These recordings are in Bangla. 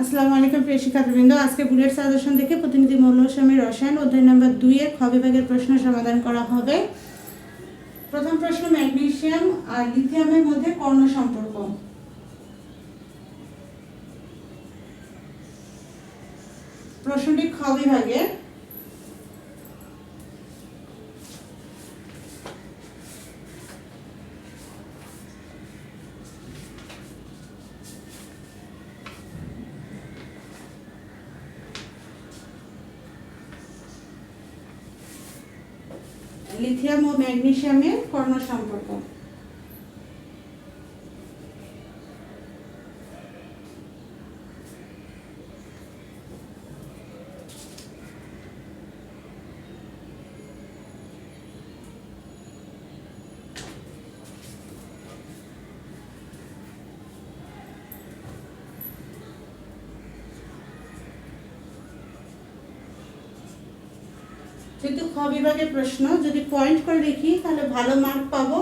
আসসালামু আলাইকুম প্রিয় শিক্ষার্থীবৃন্দ। আজকে বুলেট সাজেশন দেখে প্রতিনিধি মৌলস্বামী রসায়ন অধ্যায় নম্বর দুইয়ের খ বিভাগের প্রশ্ন সমাধান করা হবে। প্রথম প্রশ্ন ম্যাগনেশিয়াম আর লিথিয়ামের মধ্যে কর্ণ সম্পর্ক। প্রশ্নটি খ বিভাগের। লিথিয়াম ও ম্যাগনেসিয়ামের কর্ণ সম্পর্ক যেহেতু খ বিভাগের প্রশ্ন, যদি পয়েন্ট করে লিখি, তাহলে ভালো মার্ক পাবো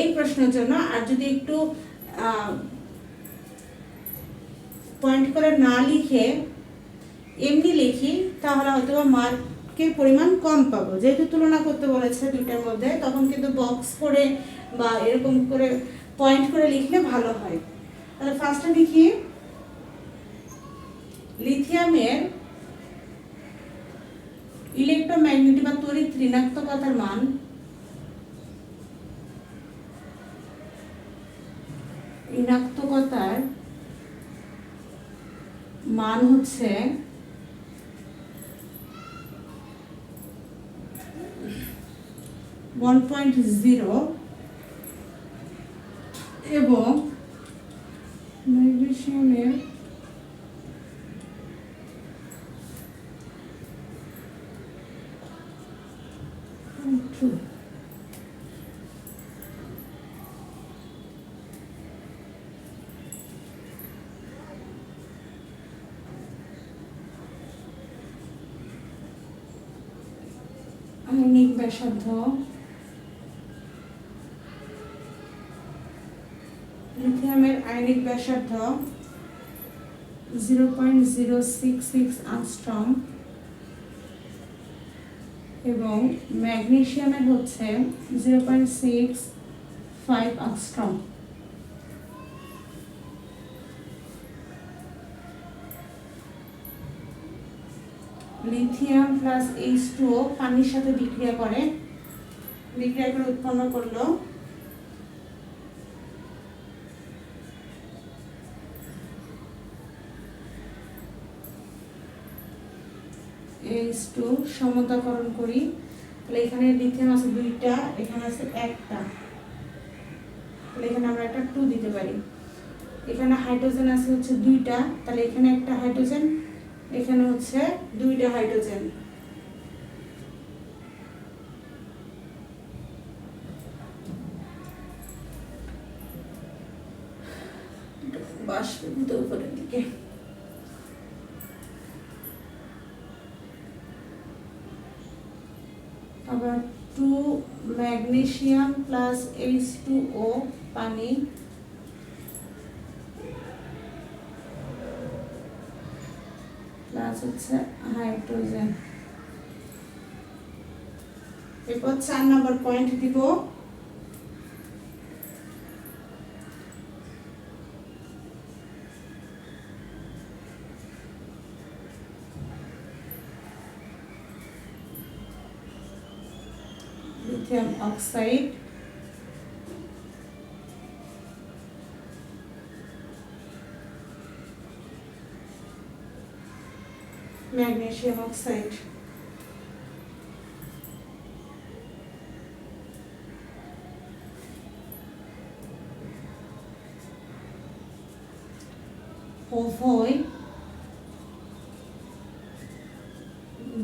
এই প্রশ্নের জন্য। আর যদি একটু পয়েন্ট করে না লিখে এমনি লিখি, তাহলে হয়তো মার্কের পরিমাণ কম পাবো। যেহেতু তুলনা করতে বলেছে দুইটার মধ্যে, তখন কিন্তু বক্স করে বা এরকম করে পয়েন্ট করে লিখলে ভালো হয়। তাহলে ফার্স্টে লিখি লিথিয়ামের ইলেকট্রোম্যাগনেটিক বা তড়িৎ ঋণাত্মকতার মান? ঋণাত্মকতার মান হচ্ছে ওয়ান পয়েন্ট জিরো এবং ম্যাগনেসিয়ামের টু আইনিক ব্যাসার্ধ। লিথিয়ামের আয়নিক ব্যাসার্ধ zero point zero six six angstrom এবং ম্যাগনেশিয়ামের হচ্ছে zero point six five angstrom. Lithium plus H two পানির সাথে বিক্রিয়া করে। বিক্রিয়া করে উৎপন্ন করল। এইচ টু সমতাকরণ করি। তাহলে এখানে লিথিয়াম আছে দুইটা, এখানে আছে একটা। তাহলে এখানে আমরা একটা টু দিতে পারি। এখানে হাইড্রোজেন আছে হচ্ছে দুইটা, তাহলে এখানে একটা হাইড্রোজেন এখানে হচ্ছে দুইটা হাইড্রোজেন। উপরের দিকে। আবার two magnesium plus H two O পানি প্লাস হচ্ছে হাইড্রোজেন এরপর চার নম্বর পয়েন্ট দিব লিথিয়াম অক্সাইড ম্যাগনেসিয়াম অক্সাইড উভয়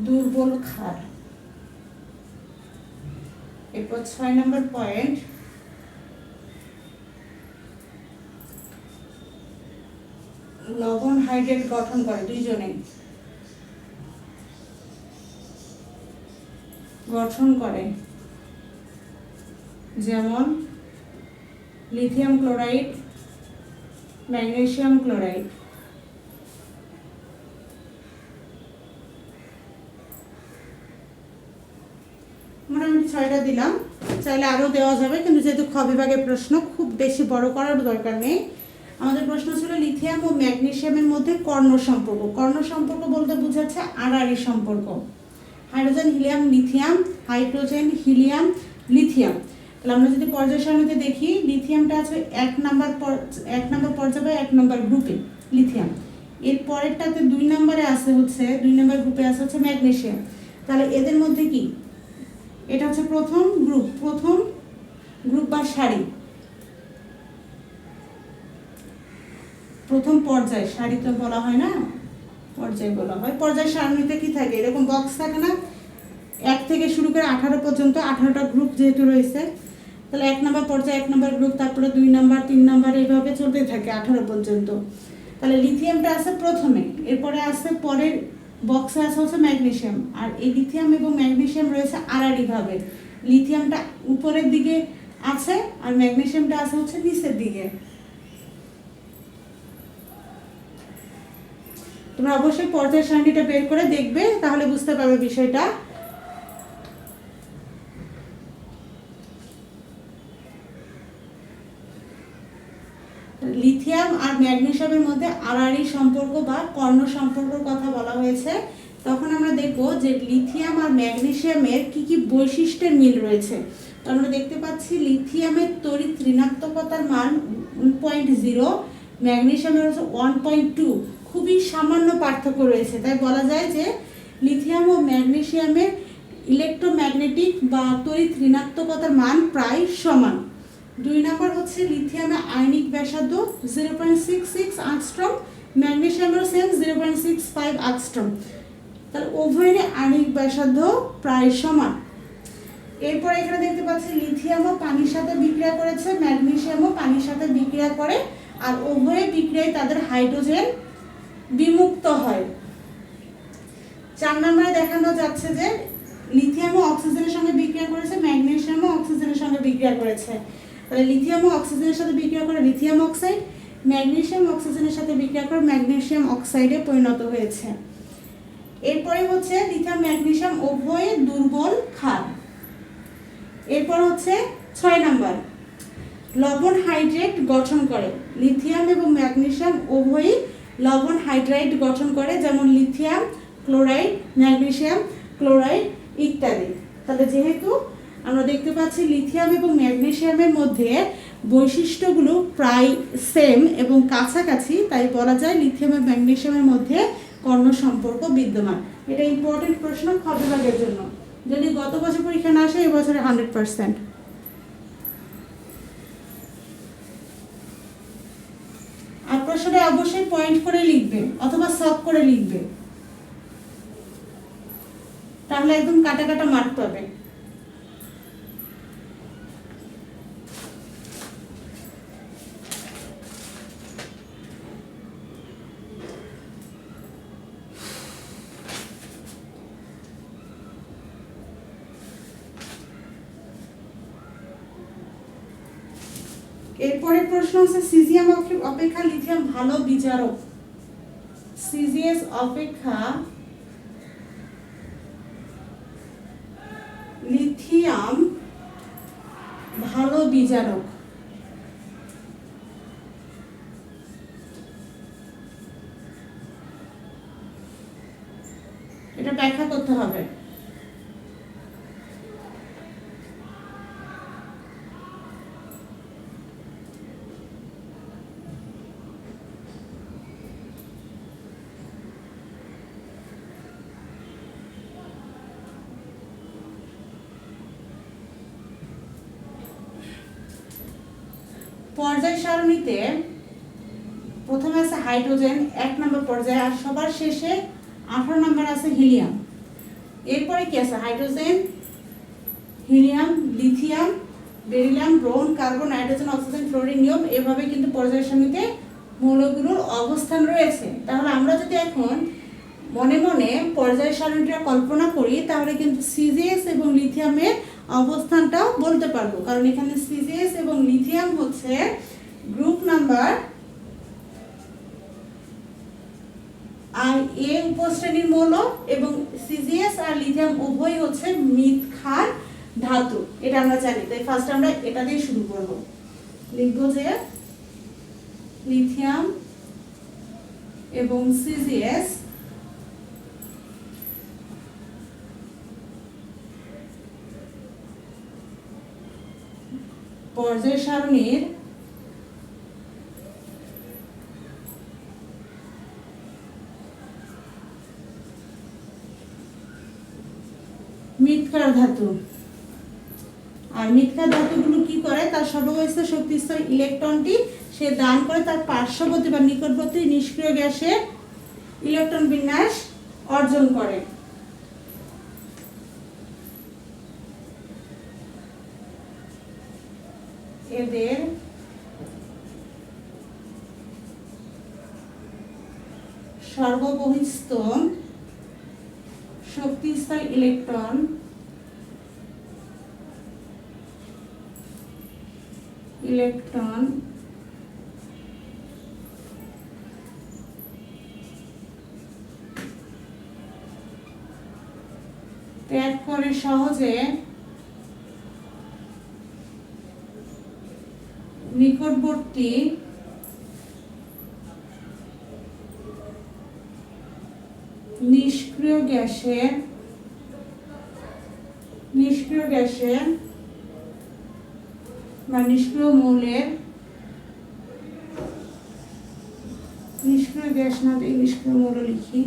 দুর্বল ক্ষার এরপর ছয় নম্বর পয়েন্ট লবণ হাইড্রেট গঠন করে দুইজনে গঠন করে। যেমন লিথিয়াম ক্লোরাইড ম্যাগনেশিয়াম ক্লোরাইড মানে আমি ছয়টা দিলাম। চাইলে আরও দেওয়া যাবে, কিন্তু যেহেতু খ বিভাগের প্রশ্ন, খুব বেশি বড় করার দরকার নেই। আমাদের প্রশ্ন ছিল লিথিয়াম ও ম্যাগনেশিয়ামের মধ্যে কর্ণ সম্পর্ক। কর্ণ সম্পর্ক বলতে বোঝাচ্ছে আড়াআড়ি সম্পর্ক। Hydrogen, helium, lithium, hydrogen, helium, lithium. তাহলে আমরা যদি পর্যায় সারণীতে দেখি, লিথিয়ামটা আছে এক নাম্বার এক নাম্বার পর্যায়ে বা এক নাম্বার গ্রুপে, লিথিয়াম। এর পরেরটাতে দুই নম্বরে আছে হচ্ছে, দুই নম্বর গ্রুপে আছে হচ্ছে ম্যাগনেসিয়াম। তাহলে এদের মধ্যে কি? এটা হচ্ছে প্রথম গ্রুপ প্রথম গ্রুপ বা সারি। প্রথম পর্যায়, সারি তো বলা হয় না? পর্যায় বলা হয়। পর্যায় সারণীতে কি থাকে? এরকম বক্স থাকে না? এক থেকে শুরু করে আঠারো পর্যন্ত, আঠারোটা গ্রুপ যেহেতু রয়েছে, তাহলে এক নম্বর পর্যায়ে এক নম্বর গ্রুপ তারপরে দুই নাম্বার, তিন নাম্বার, এইভাবে চলতে থাকে আঠারো পর্যন্ত। তাহলে লিথিয়ামটা আছে প্রথমে, এরপরে আছে পরের বক্সে আছে হচ্ছে ম্যাগনেসিয়াম আর এই লিথিয়াম এবং ম্যাগনেশিয়াম রয়েছে আড়াআড়ি ভাবে লিথিয়ামটা উপরের দিকে আছে, আর ম্যাগনেশিয়ামটা আছে হচ্ছে নিচের দিকে। তোমরা অবশ্যই পর্যায় সারণীটা বের করে দেখবে, তাহলে বুঝতে পারবে বিষয়টা। লিথিয়াম আর ম্যাগনেসিয়ামের মধ্যে আড়াআড়ি সম্পর্ক বা কর্ণ সম্পর্কের কথা বলা হয়েছে। তখন আমরা দেখব যে লিথিয়াম আর ম্যাগনেসিয়ামের কি কি বৈশিষ্ট্যের মিল রয়েছে। তো আমরা দেখতে পাচ্ছি লিথিয়ামের তড়িৎ ঋণাত্মকতার মান পয়েন্ট জিরো ম্যাগনেসিয়ামের হচ্ছে ওয়ান পয়েন্ট টু। খুবই সামান্য পার্থক্য রয়েছে। তাই বলা যায় যে লিথিয়াম ও ম্যাগনেসিয়ামের ইলেকট্রোম্যাগনেটিক বা তড়িৎ ঋণাত্মকতার মান প্রায় সমান। দুই নম্বর হচ্ছে লিথিয়ামের আয়নিক ব্যাসার্ধ zero point six six angstrom ম্যাগনেসিয়ামের same zero point six five angstrom তাহলে উভয়ের আয়নিক ব্যাসার্ধ প্রায় সমান। এরপর এখানে দেখতে পাচ্ছি লিথিয়ামও পানির সাথে বিক্রিয়া করেছে ম্যাগনেশিয়ামও পানির সাথে বিক্রিয়া করে, আর উভয়ে বিক্রিয়ায় তাদের হাইড্রোজেন বিমুক্ত হয়। চার নম্বরে দেখানো যাচ্ছে যে লিথিয়ামও অক্সিজেনের সঙ্গে বিক্রিয়া করেছে, ম্যাগনেসিয়ামও অক্সিজেনের সঙ্গে বিক্রিয়া করেছে। তাহলে লিথিয়ামও অক্সিজেনের সাথে বিক্রিয়া করে লিথিয়াম অক্সাইড ম্যাগনেশিয়াম অক্সিজেনের সাথে বিক্রিয়া করে ম্যাগনেশিয়াম অক্সাইডে পরিণত হয়েছে। এরপরে হচ্ছে লিথিয়াম ম্যাগনেশিয়াম উভয়ে দুর্বল ক্ষার। এরপর হচ্ছে ছয় নাম্বার, লবণ হাইড্রেট গঠন করে। লিথিয়াম এবং ম্যাগনেশিয়াম উভয়ই লবণ হাইড্রাইড গঠন করে, যেমন লিথিয়াম ক্লোরাইড ম্যাগনেশিয়াম ক্লোরাইড ইত্যাদি। তাহলে যেহেতু আমরা দেখতে পাচ্ছি লিথিয়াম এবং ম্যাগনেশিয়ামের মধ্যে বৈশিষ্ট্যগুলো প্রায় সেম এবং কাছাকাছি, তাই বলা যায় লিথিয়াম এবং ম্যাগনেশিয়ামের মধ্যে কর্ণ সম্পর্ক বিদ্যমান। এটা ইম্পর্টেন্ট প্রশ্ন খ জন্য। যদি গত বছর পরীক্ষা না আসে, এবছরে হান্ড্রেড পার্সেন্ট আর প্রশ্নটা অবশ্যই পয়েন্ট করে লিখবে, অথবা সব করে লিখবে। তাহলে একদম কাটা কাটা মার্ক পাবে। এরপরের প্রশ্ন সিজিয়াম অপে- অপেক্ষা লিথিয়াম ভালো বিচারক? সিজিএস অপেক্ষা লিথিয়াম ভালো বিচারক। এটা ব্যাখ্যা করতে হবে। সারণীতে প্রথমে আছে হাইড্রোজেন, এক নম্বর পর্যায়ে আর সবার শেষে আঠারো নম্বর আছে হিলিয়াম। এরপরে কি আছে? Hydrogen, helium, lithium, beryllium, boron, carbon nitrogen oxygen, fluorine নিয়ম এভাবে কিন্তু পর্যায় সারণীতে মৌলগুলোর অবস্থান রয়েছে। তাহলে আমরা যদি এখন মনে মনে পর্যায় সারণীটা কল্পনা করি, তাহলে কিন্তু সিজিএস এবং লিথিয়ামের অবস্থানটাও বলতে পারব। কারণ এখানে সিজিএস এবং লিথিয়াম হচ্ছে গ্রুপ নাম্বার আর এ উপশ্রেণীর মৌল এবং সিজিএস আর লিথিয়াম উভয় হচ্ছে মিথ ক্ষার ধাতু। এটা আমরা জানি। তাই ফার্স্ট আমরা এটা দিয়ে শুরু করব। লিখব যে লিথিয়াম এবং সিজিএস পর্যায় সারণীর মৃৎকার ধাতু। আর মৃৎকার ধাতুগুলো কি করে? তার সর্ববস্থ শক্তিস্তর ইলেকট্রনটি সে দান করে তার পার্শ্ববর্তী বা নিকটবর্তী নিষ্ক্রিয় গ্যাসে ইলেকট্রন বিন্যাস অর্জন করে। এদের সর্ববহিস্থ শক্তিস্তর ইলেকট্রন ইলেকট্রন ত্যাগ করে সহজে নিকটবর্তী নিষ্ক্রিয় গ্যাসে নিষ্ক্রিয় গ্যাসে বা নিষ্ক্রিয় মৌলের নিষ্ক্রিয় গ্যাস না দিয়ে নিষ্ক্রিয় মৌল লিখি।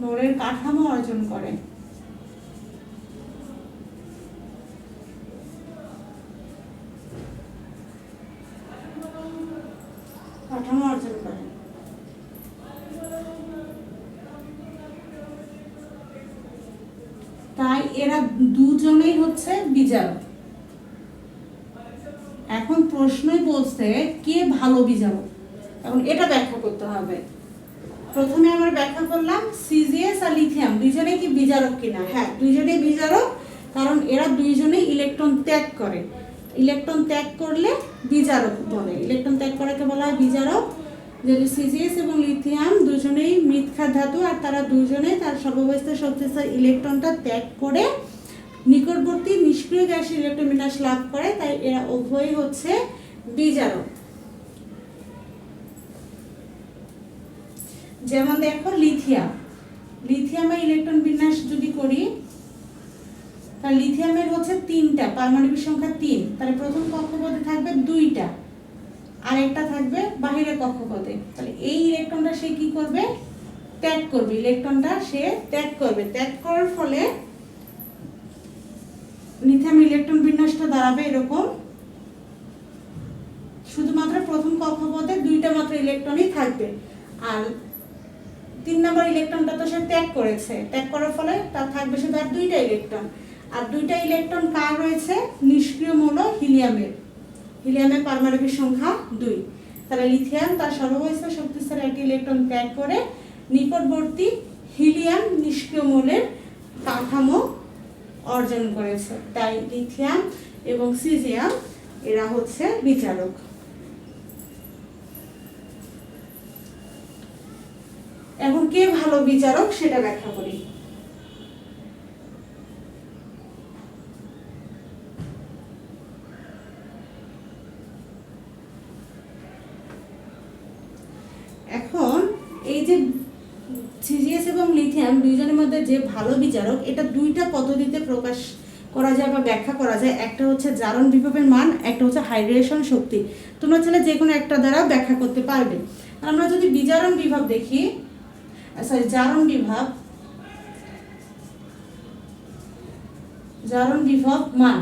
মৌলের কাঠামো অর্জন করে কাঠামো অর্জন করে তাই এরা দুজনেই হচ্ছে বিজারক এখন প্রশ্নই বলছে, কে ভালো বিজারক এখন এটা ব্যাখ্যা করতে হবে। প্রথমে আমরা ব্যাখ্যা করলাম সিজিএস আর লিথিয়াম, দুইজনে কি বিজারক কিনা? হ্যাঁ দুইজনেই বিজারক, কারণ এরা দুইজনেই ইলেকট্রন ত্যাগ করে। ইলেকট্রন ত্যাগ করলে বিজারক বলে। ইলেকট্রন ত্যাগ করাকে বলা হয় বিজারক। যদি সিজিএস এবং লিথিয়াম দুজনেই মৃৎক্ষার ধাতু, আর তারা দুজনেই তার সর্ববস্থ শক্তিস্তর ইলেকট্রনটা ত্যাগ করে নিকটবর্তী নিষ্ক্রিয় গ্যাস ইলেকট্রন বিন্যাস লাভ করে, তাই এরা উভয়ই হচ্ছে বিজারক যেমন দেখো, লিথিয়াম। লিথিয়ামের ইলেকট্রন বিন্যাস যদি করি, তাহলে লিথিয়ামের হচ্ছে তিনটা, পারমাণবিক সংখ্যা তিন। তাহলে প্রথম কক্ষপথে থাকবে দুইটা। আর একটা থাকবে বাহিরে কক্ষপথে। তাহলে এই ইলেকট্রনটা সে কি করবে? ত্যাগ করবে। ইলেকট্রনটা সে ত্যাগ করবে। ত্যাগ করার ফলে নিথাম ইলেকট্রন বিন্যাসটা দাঁড়াবে এরকম। শুধুমাত্র প্রথম কক্ষপথে দুইটা মাত্র ইলেকট্রনই থাকবে। আর তিন নম্বর ইলেকট্রনটা তো সে ত্যাগ করেছে। ত্যাগ করার ফলে তার থাকবে শুধু আর দুইটা ইলেকট্রন। আর দুইটা ইলেকট্রন কার রয়েছে? নিষ্ক্রিয় মৌল হিলিয়ামের। হিলিয়ামের পারমাণবিক সংখ্যা দুই। তাহলে লিথিয়াম তার সর্ববস্থ শক্তিস্তরে একটি ইলেকট্রন ত্যাগ করে নিকটবর্তী হিলিয়াম নিষ্ক্রিয় মৌলের কাঠামো অর্জন করেছে। তাই লিথিয়াম এবং সিজিয়াম এরা হচ্ছে বিচারক। এখন কে ভালো বিচারক সেটা ব্যাখ্যা করি। এখন এই যে সিজিএস এবং লিথিয়াম দুইজনের মধ্যে যে ভালো বিচারক, এটা দুইটা পদ্ধতিতে প্রকাশ করা যায় বা ব্যাখ্যা করা যায়। একটা হচ্ছে জারণ বিভবের মান, একটা হচ্ছে হাইড্রেশন শক্তি। তোমরা চাইলে যে কোনো একটা দ্বারা ব্যাখ্যা করতে পারবে। আমরা যদি বিজারণ বিভব দেখি সরি জারণ বিভাগ, জারণ বিভব মান।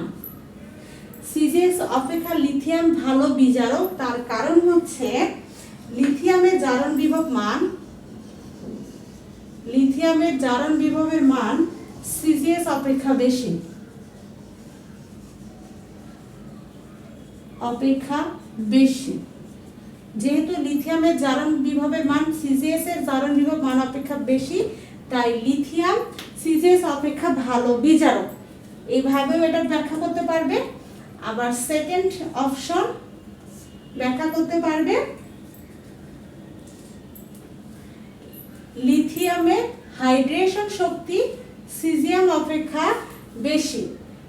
সিজিএস অপেক্ষা লিথিয়াম ভালো বিজারক তার কারণ হচ্ছে লিথিয়ামের জারণ বিভব মান, লিথিয়ামের জারণ বিভবের মান সিজিএস অপেক্ষা বেশি। অপেক্ষা বেশি। যেহেতু লিথিয়ামের জারণ বিভবের মান সিজিএস এর জারণ বিভব মান অপেক্ষা বেশি, তাই লিথিয়াম সিজিএস অপেক্ষা ভালো, বিজারক। এইভাবেও এটা ব্যাখ্যা করতে পারবে। আবার সেকেন্ড অপশন ব্যাখ্যা করতে পারবে। লিথিয়ামের হাইড্রেশন শক্তি সিজিয়াম অপেক্ষা বেশি।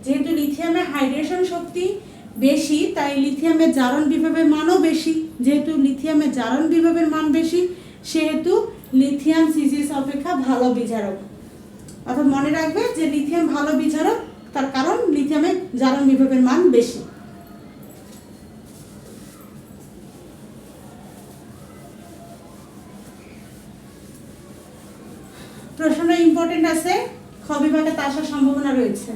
যেহেতু লিথিয়ামের হাইড্রেশন শক্তি বেশি, তাই লিথিয়ামের জারণ বিভবের মানও বেশি। যেহেতু লিথিয়ামের জারণ বিভবের মান বেশি, সেহেতু লিথিয়াম সিজিএস অপেক্ষা ভালো বিজারক। অর্থাৎ মনে রাখবে যে লিথিয়াম ভালো বিজারক, তার কারণ লিথিয়ামের জারণ বিভবের মান বেশি প্রশ্নটা ইম্পর্টেন্ট আছে খ বিভাগে তা আসার সম্ভাবনা রয়েছে।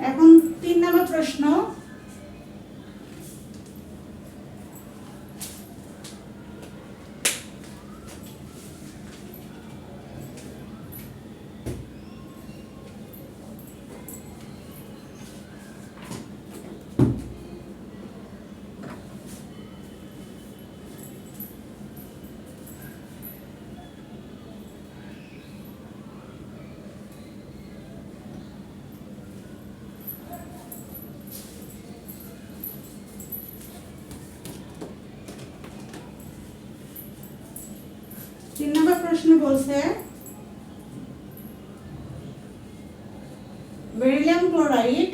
এখন তিন নম্বর প্রশ্ন তিন নম্বর প্রশ্ন বলছে বেরিলিয়াম ক্লোরাইড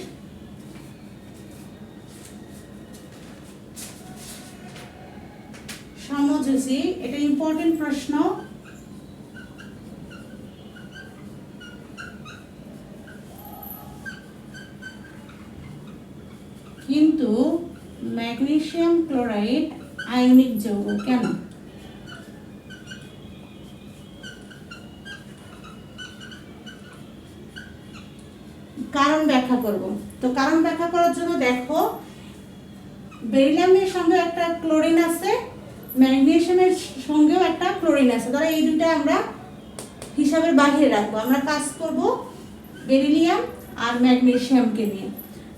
সমযোজী এটা ইম্পর্টেন্ট প্রশ্ন কিন্তু ম্যাগনেসিয়াম ক্লোরাইড আয়নিক যৌগ কেন কারণ ব্যাখ্যা করব। তো কারণ ব্যাখ্যা করার জন্য দেখো বেরিলিয়ামের সঙ্গে একটা ক্লোরিন আছে ম্যাগনেসিয়ামের সঙ্গেও একটা ক্লোরিন আছে। ধরো এই দুটো আমরা হিসাবের বাহিরে রাখব। আমরা কাজ করব বেরিলিয়াম আর ম্যাগনেসিয়ামকে নিয়ে।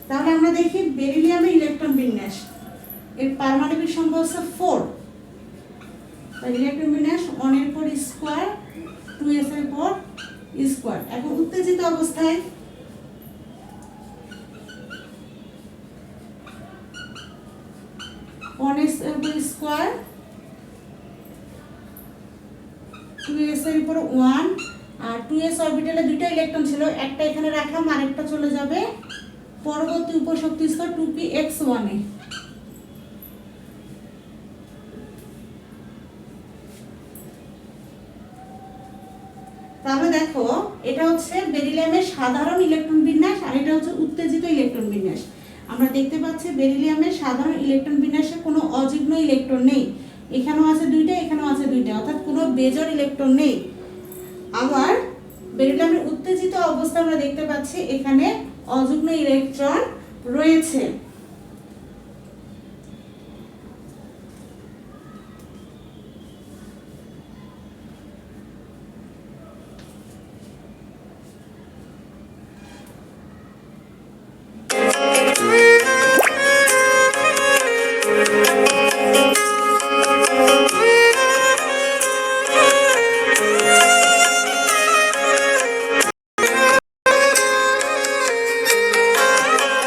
তাহলে আমরা দেখি বেরিলিয়ামের ইলেকট্রন বিন্যাস। এর পারমাণবিক সংখ্যা হচ্ছে ফোর ইলেকট্রন বিন্যাস ওয়ানের পর স্কোয়ার টু এস এর পর স্কোয়ার এখন উত্তেজিত অবস্থায় one S square two S এর উপর ওয়ান আর টু এস অরবিটালে দুটো ইলেকট্রন ছিল। একটা এখানে রাখলাম, আরেকটা চলে যাবে। পরবর্তী উপশক্তি স্তর টু পি এক্স ওয়ানে তাহলে দেখো, এটা হচ্ছে বেরিলিয়ামের সাধারণ ইলেকট্রন বিন্যাস, আর এটা হচ্ছে উত্তেজিত ইলেকট্রন বিন্যাস। আমরা দেখতে পাচ্ছি বেরিলিয়ামের সাধারণ ইলেকট্রন বিন্যাসে কোনো অযুগ্ন ইলেকট্রন নেই। এখানেও আছে দুইটা, এখানেও আছে দুইটা, অর্থাৎ কোনো বেজর ইলেকট্রন নেই। আবার বেরিলিয়ামের উত্তেজিত অবস্থা আমরা দেখতে পাচ্ছি, এখানে অযুগ্ন ইলেকট্রন রয়েছে।